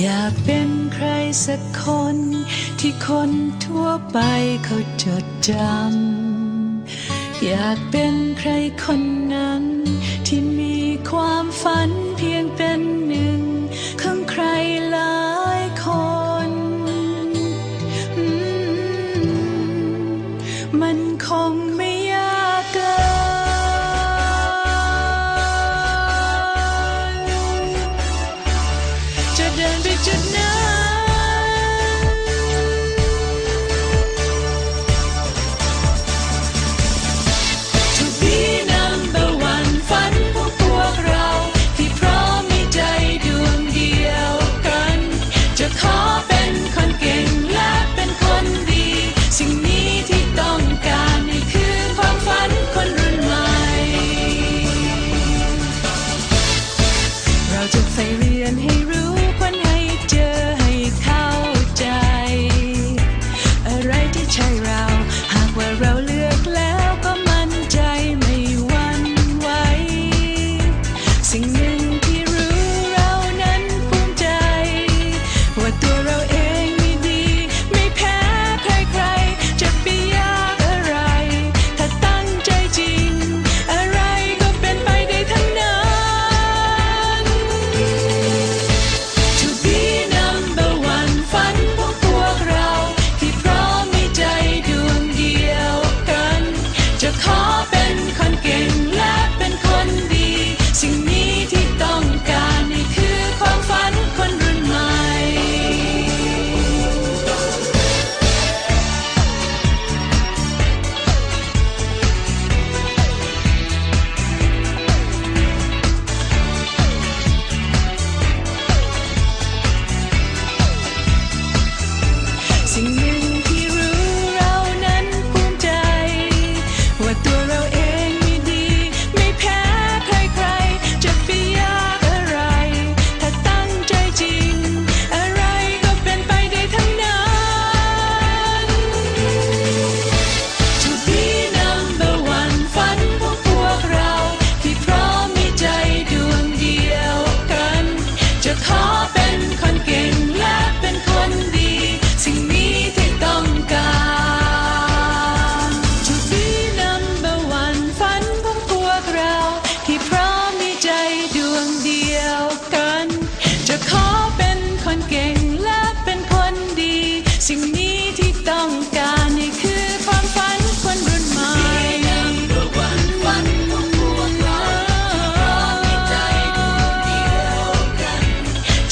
อยากเป็นใครสักคนที่คนทั่วไปเขาจดจำอยากเป็นใครคนนั้นที่มีความฝันเเราจะไปเรียนให้รู้ค้นให้เจอให้เข้าใจ อะไรที่ใช่เรา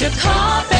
to carpet.